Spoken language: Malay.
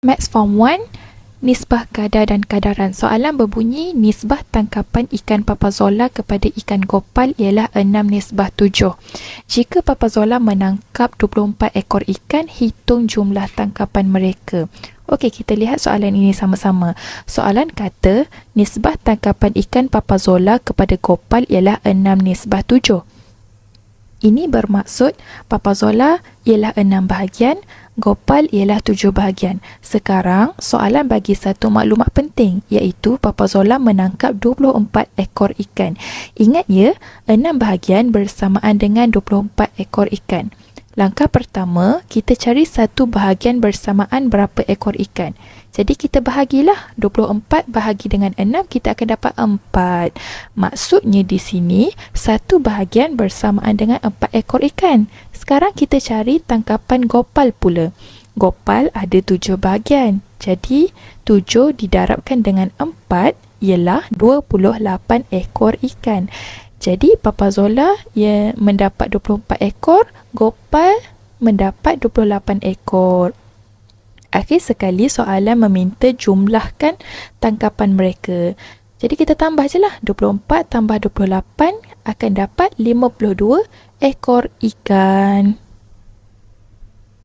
Maths Form 1, Nisbah kadar dan kadaran. Soalan berbunyi, nisbah tangkapan ikan papazola kepada ikan gopal ialah 6 nisbah 7. Jika papazola menangkap 24 ekor ikan, hitung jumlah tangkapan mereka. Okey, kita lihat soalan ini sama-sama. Soalan kata, nisbah tangkapan ikan papazola kepada gopal ialah 6 nisbah 7. Ini bermaksud papazola ialah 6 bahagian, Gopal ialah tujuh bahagian. Sekarang, soalan bagi satu maklumat penting iaitu Papa Zola menangkap 24 ekor ikan. Ingat ya, enam bahagian bersamaan dengan 24 ekor ikan. Langkah pertama, kita cari satu bahagian bersamaan berapa ekor ikan. Jadi kita bahagilah 24 bahagi dengan 6 kita akan dapat 4. Maksudnya di sini satu bahagian bersamaan dengan 4 ekor ikan. Sekarang kita cari tangkapan gopal pula. Gopal ada 7 bahagian. Jadi 7 didarabkan dengan 4 ialah 28 ekor ikan. Jadi Papa Zola ia mendapat 24 ekor, Gopal mendapat 28 ekor. Akhir sekali soalan meminta jumlahkan tangkapan mereka. Jadi kita tambah je lah. 24 tambah 28 akan dapat 52 ekor ikan.